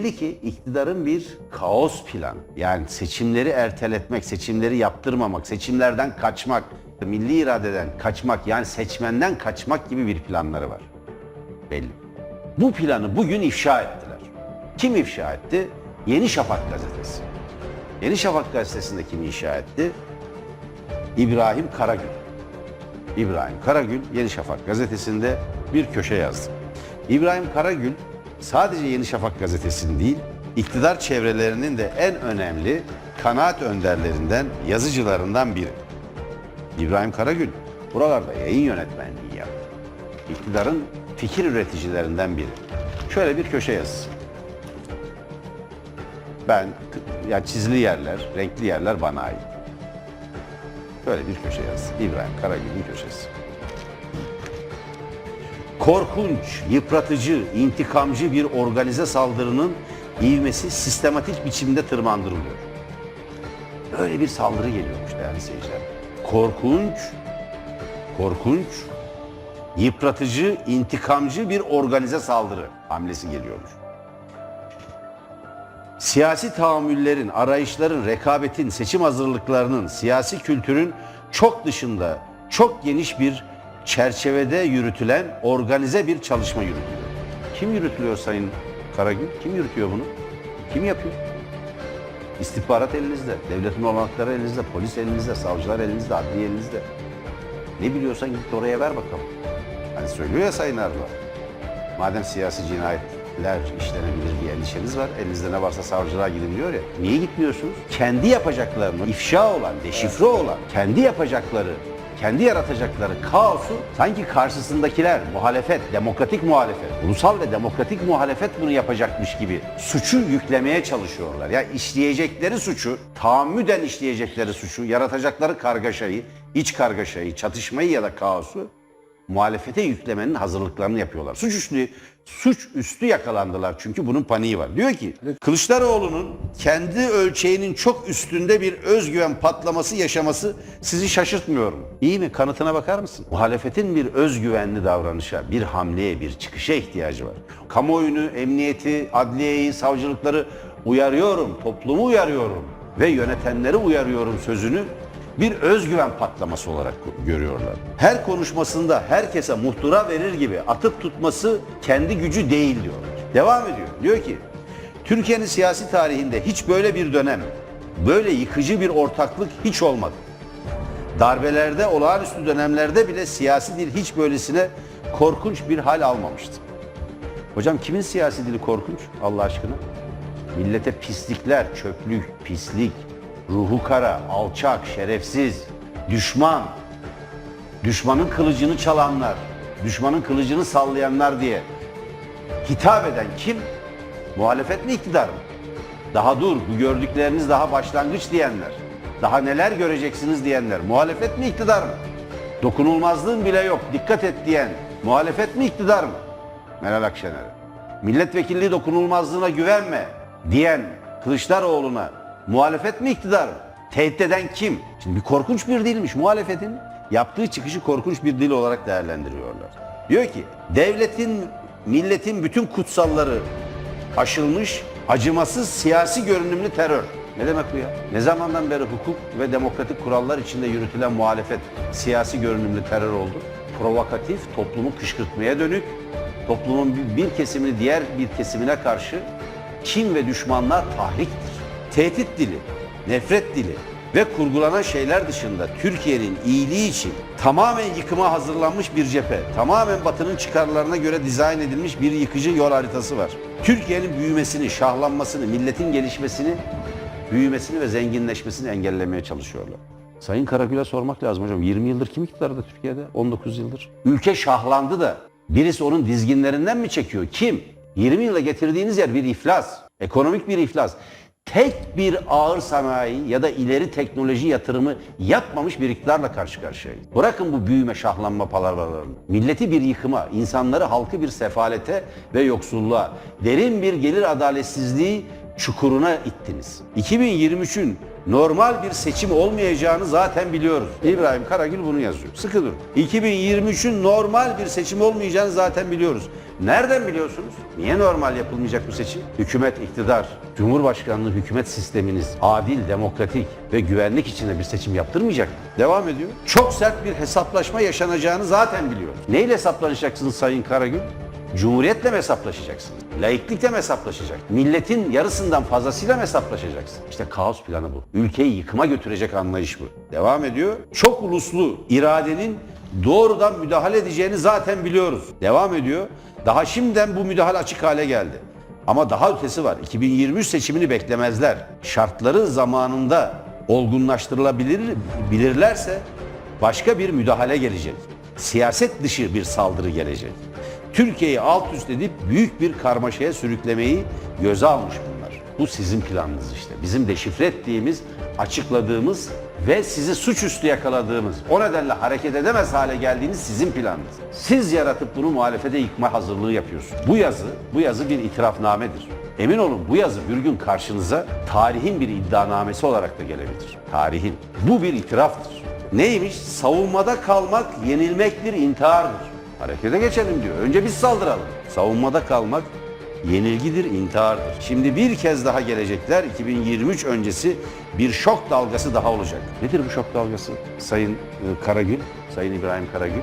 Belli ki iktidarın bir kaos planı. Yani seçimleri erteletmek, seçimleri yaptırmamak, seçimlerden kaçmak, milli iradeden kaçmak yani seçmenden kaçmak gibi bir planları var. Belli. Bu planı bugün ifşa ettiler. Kim ifşa etti? Yeni Şafak gazetesi. Yeni Şafak gazetesinde kim inşa etti? İbrahim Karagül. İbrahim Karagül Yeni Şafak gazetesinde bir köşe yazdı. İbrahim Karagül sadece Yeni Şafak gazetesinin değil, iktidar çevrelerinin de en önemli kanaat önderlerinden, yazıcılarından biri. İbrahim Karagül buralarda yayın yönetmenliği yaptı. İktidarın fikir üreticilerinden biri. Şöyle bir köşe yazısı. Ben, yani çizili yerler, renkli yerler bana ait. Böyle bir köşe yazdı. İbrahim Karagül'ün köşesi. Korkunç, yıpratıcı, intikamcı bir organize saldırının ivmesi sistematik biçimde tırmandırılıyor. Böyle bir saldırı geliyormuş değerli seyirciler. Korkunç, korkunç, yıpratıcı, intikamcı bir organize saldırı hamlesi geliyormuş. Siyasi tahammüllerin, arayışların, rekabetin, seçim hazırlıklarının, siyasi kültürün çok dışında, çok geniş bir çerçevede yürütülen organize bir çalışma yürütülüyor. Kim yürütülüyor Sayın Karagül? Kim yürütüyor bunu? Kim yapıyor? İstihbarat elinizde, devletin olanakları elinizde, polis elinizde, savcılar elinizde, adliye elinizde. Ne biliyorsan git oraya ver bakalım. Hani söylüyor ya Sayın Erdoğan. Madem siyasi cinayetler işlenebilir bir endişeniz var, elinizde ne varsa savcılığa gidin diyor ya. Niye gitmiyorsunuz? Kendi yapacaklarını, ifşa olan, deşifre olan, kendi yapacakları, kendi yaratacakları kaosu sanki karşısındakiler, muhalefet, demokratik muhalefet, ulusal ve demokratik muhalefet bunu yapacakmış gibi suçu yüklemeye çalışıyorlar. Ya işleyecekleri suçu, tahammüden işleyecekleri suçu, yaratacakları kargaşayı, iç kargaşayı, çatışmayı ya da kaosu muhalefete yüklemenin hazırlıklarını yapıyorlar. Suç üstü, suç üstü yakalandılar çünkü bunun paniği var. Diyor ki Kılıçdaroğlu'nun kendi ölçeğinin çok üstünde bir özgüven patlaması yaşaması sizi şaşırtmıyor mu? İyi mi? Kanıtına bakar mısın? Muhalefetin bir özgüvenli davranışa, bir hamleye, bir çıkışa ihtiyacı var. Kamuoyunu, emniyeti, adliyeyi, savcılıkları uyarıyorum, toplumu uyarıyorum ve yönetenleri uyarıyorum sözünü bir özgüven patlaması olarak görüyorlar. Her konuşmasında herkese muhtıra verir gibi atıp tutması kendi gücü değil diyor. Devam ediyor. Diyor ki Türkiye'nin siyasi tarihinde hiç böyle bir dönem, böyle yıkıcı bir ortaklık hiç olmadı. Darbelerde, olağanüstü dönemlerde bile siyasi dil hiç böylesine korkunç bir hal almamıştı. Hocam kimin siyasi dili korkunç Allah aşkına? Millete pislikler, çöplük, pislik, ruhu kara, alçak, şerefsiz, düşman, düşmanın kılıcını çalanlar, düşmanın kılıcını sallayanlar diye hitap eden kim? Muhalefet mi iktidar mı? Daha dur bu gördükleriniz daha başlangıç diyenler. Daha neler göreceksiniz diyenler. Muhalefet mi iktidar mı? Dokunulmazlığın bile yok dikkat et diyen muhalefet mi iktidar mı? Meral Akşener'e. Milletvekilliği dokunulmazlığına güvenme diyen Kılıçdaroğlu'na muhalefet mi iktidar mı? Tehdit eden kim? Şimdi bir korkunç bir dilmiş muhalefetin. Yaptığı çıkışı korkunç bir dil olarak değerlendiriyorlar. Diyor ki devletin, milletin bütün kutsalları aşılmış, acımasız siyasi görünümlü terör. Ne demek bu ya? Ne zamandan beri hukuk ve demokratik kurallar içinde yürütülen muhalefet siyasi görünümlü terör oldu? Provokatif, toplumu kışkırtmaya dönük, toplumun bir- kesimini diğer bir kesimine karşı kin ve düşmanlar tahriktir. Tehdit dili, nefret dili ve kurgulanan şeyler dışında Türkiye'nin iyiliği için tamamen yıkıma hazırlanmış bir cephe, tamamen Batı'nın çıkarlarına göre dizayn edilmiş bir yıkıcı yol haritası var. Türkiye'nin büyümesini, şahlanmasını, milletin gelişmesini, büyümesini ve zenginleşmesini engellemeye çalışıyorlar. Sayın Karagül'e sormak lazım hocam. 20 yıldır kim iktidarda Türkiye'de? 19 yıldır. Ülke şahlandı da birisi onun dizginlerinden mi çekiyor? Kim? 20 yıla getirdiğiniz yer bir iflas. Ekonomik bir iflas. Tek bir ağır sanayi ya da ileri teknoloji yatırımı yapmamış bir iktidarla karşı karşıyayız. Bırakın bu büyüme, şahlanma palavralarını. Milleti bir yıkıma, insanları, halkı bir sefalete ve yoksulluğa, derin bir gelir adaletsizliği çukuruna ittiniz. 2023'ün normal bir seçim olmayacağını zaten biliyoruz. İbrahim Karagül bunu yazıyor. Sıkı durun. 2023'ün normal bir seçim olmayacağını zaten biliyoruz. Nereden biliyorsunuz? Niye normal yapılmayacak bu seçim? Hükümet, iktidar, Cumhurbaşkanlığı hükümet sisteminiz adil, demokratik ve güvenlik içinde bir seçim yaptırmayacak mı? Devam ediyor. Çok sert bir hesaplaşma yaşanacağını zaten biliyoruz. Neyle hesaplanacaksınız Sayın Karagül? Cumhuriyetle mi hesaplaşacaksınız? Laiklikle mi hesaplaşacak? Milletin yarısından fazlasıyla mı hesaplaşacaksın? İşte kaos planı bu. Ülkeyi yıkıma götürecek anlayış bu. Devam ediyor. Çok uluslu iradenin doğrudan müdahale edeceğini zaten biliyoruz. Devam ediyor. Daha şimdiden bu müdahale açık hale geldi. Ama daha ötesi var. 2023 seçimini beklemezler. Şartları zamanında olgunlaştırılabilir bilirlerse başka bir müdahale gelecek. Siyaset dışı bir saldırı gelecek. Türkiye'yi alt üst edip büyük bir karmaşaya sürüklemeyi göze almış bunlar. Bu sizin planınız işte. Bizim deşifre ettiğimiz, açıkladığımız ve sizi suçüstü yakaladığımız, o nedenle hareket edemez hale geldiğiniz sizin planınız. Siz yaratıp bunu muhalefete yıkma hazırlığı yapıyorsunuz. Bu yazı, bu yazı bir itirafnamedir. Emin olun bu yazı bir gün karşınıza tarihin bir iddianamesi olarak da gelebilir. Tarihin. Bu bir itiraftır. Neymiş? Savunmada kalmak yenilmektir, intihardır. Harekete geçelim diyor. Önce biz saldıralım. Savunmada kalmak yenilgidir, intihardır. Şimdi bir kez daha gelecekler. 2023 öncesi bir şok dalgası daha olacak. Nedir bu şok dalgası? Sayın e, Karagül, Sayın İbrahim Karagül.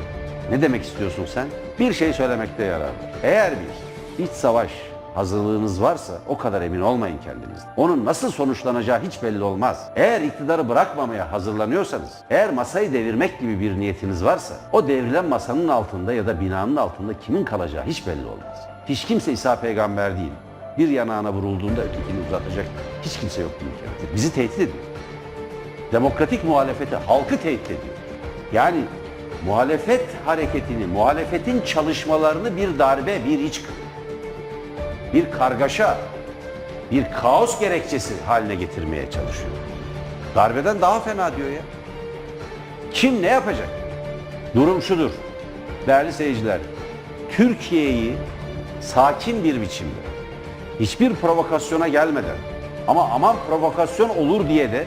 Ne demek istiyorsun sen? Bir şey söylemekte yarar. Eğer bir iç savaş hazırlığınız varsa o kadar emin olmayın kendinizden. Onun nasıl sonuçlanacağı hiç belli olmaz. Eğer iktidarı bırakmamaya hazırlanıyorsanız, eğer masayı devirmek gibi bir niyetiniz varsa, o devrilen masanın altında ya da binanın altında kimin kalacağı hiç belli olmaz. Hiç kimse İsa peygamber değil. Bir yanağına vurulduğunda ötekini uzatacak hiç kimse yok ülkede. Bizi tehdit ediyor. Demokratik muhalefeti, halkı tehdit ediyor. Yani muhalefet hareketini, muhalefetin çalışmalarını bir darbe, bir iç bir kargaşa, bir kaos gerekçesi haline getirmeye çalışıyor. Darbeden daha fena diyor ya. Kim ne yapacak? Durum şudur. Değerli seyirciler, Türkiye'yi sakin bir biçimde, hiçbir provokasyona gelmeden ama aman provokasyon olur diye de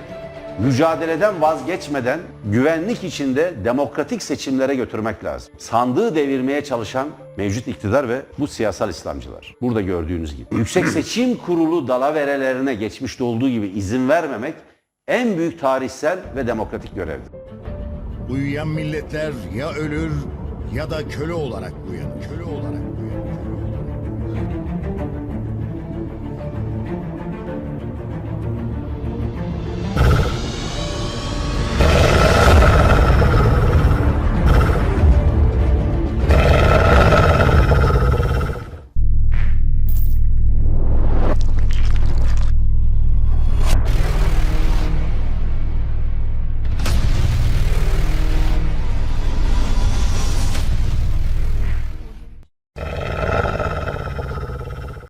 mücadeleden vazgeçmeden güvenlik içinde demokratik seçimlere götürmek lazım. Sandığı devirmeye çalışan mevcut iktidar ve bu siyasal İslamcılar. Burada gördüğünüz gibi. Yüksek Seçim Kurulu dalaverelerine geçmişte olduğu gibi izin vermemek en büyük tarihsel ve demokratik görevdir. Uyuyan milletler ya ölür ya da köle olarak uyanır. Köle olarak.